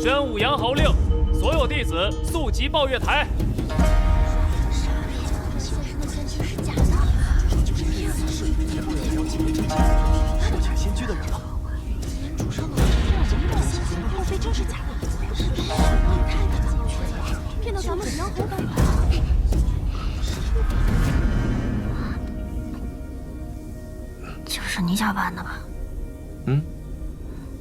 宣武阳侯令，所有弟子速集抱月台。仙居的人了。莫非真是假的？骗到咱们阳侯干嘛？就是你假扮的吧？嗯，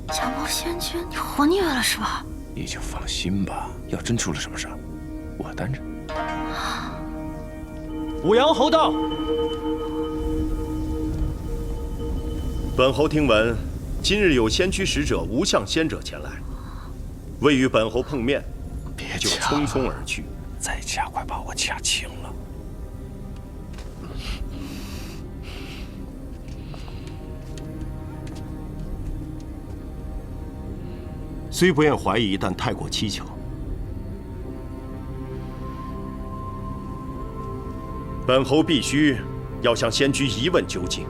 假冒仙君，你活腻歪了是吧？你就放心吧，要真出了什么事儿，我担着。五阳侯道。本侯听闻，今日有仙居使者无相仙者前来，未与本侯碰面，别就匆匆而去。再掐快把我掐青了。虽不愿怀疑，但太过蹊跷。本侯必须要向仙居一问究竟。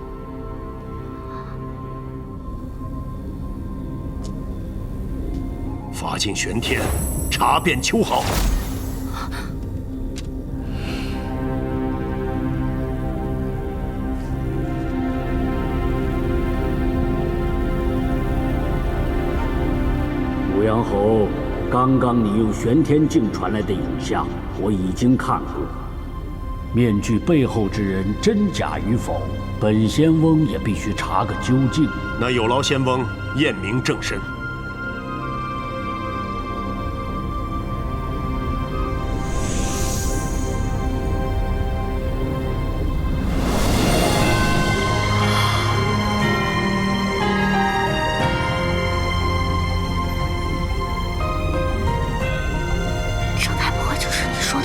法尽玄天，查遍秋毫。欧阳侯，刚刚你用玄天镜传来的影像，我已经看过。面具背后之人真假与否，本仙翁也必须查个究竟。那有劳仙翁验明正身。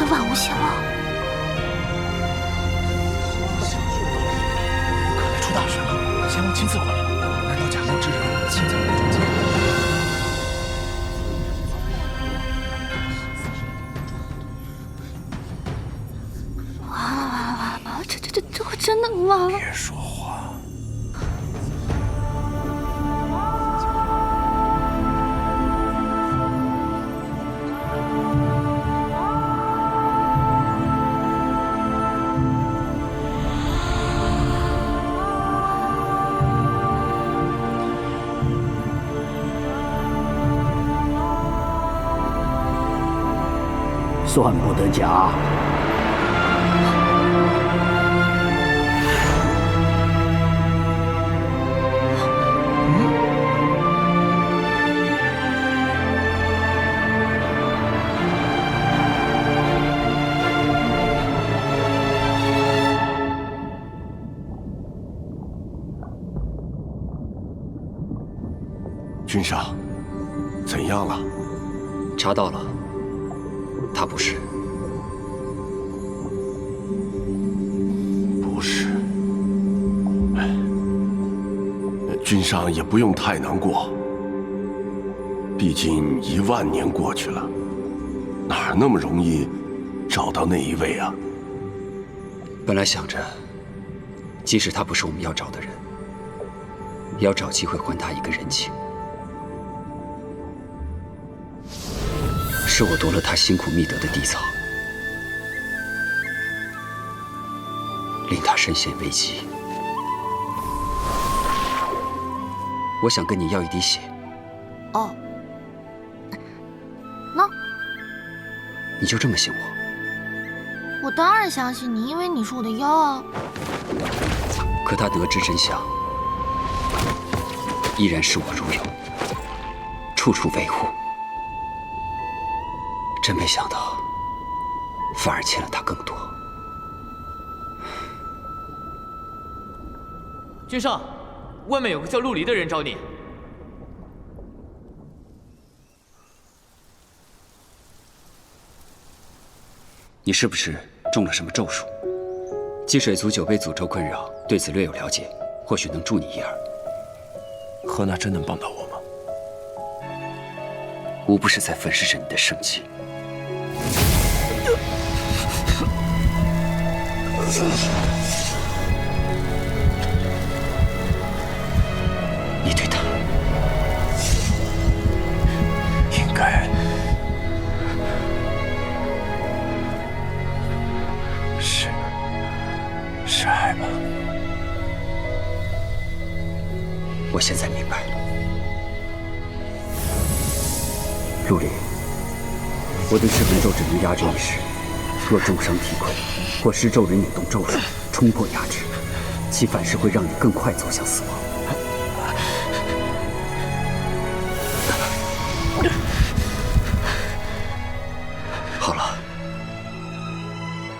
的万物仙翁？看来出大事了，仙翁亲自过来了。难道假冒之人现在在中间？完了完了完了！这这这这会真的完了？别说话。算不得假。君上，怎样了？查到了，他不是。不是。哎，君上也不用太难过。毕竟一万年过去了，哪那么容易找到那一位啊？本来想着，即使他不是我们要找的人，也要找机会还他一个人情。是我夺了他辛苦觅得的地草，令他身陷危机。我想跟你要一滴血，哦，那你就这么信我？我当然相信你，因为你是我的妖啊。可他得知真相，依然视我如友，处处维护。真没想到，反而欠了他更多。君上，外面有个叫陆离的人找你。你是不是中了什么咒术？积水族久被诅咒困扰，对此略有了解，或许能助你一二。何娜真能帮到我吗？无不是在粉饰着你的生气。你对他应该是是爱吧我现在明白了。陆离我对赤魂咒只能压制一时。若重伤体溃，或施咒人引动咒术冲破压制，其反噬会让你更快走向死亡。好了，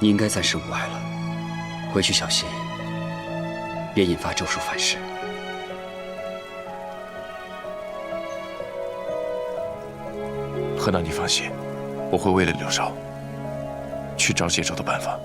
你应该暂时无碍了，回去小心，别引发咒术反噬。何娜，你放心，我会为了柳少去找解咒的办法。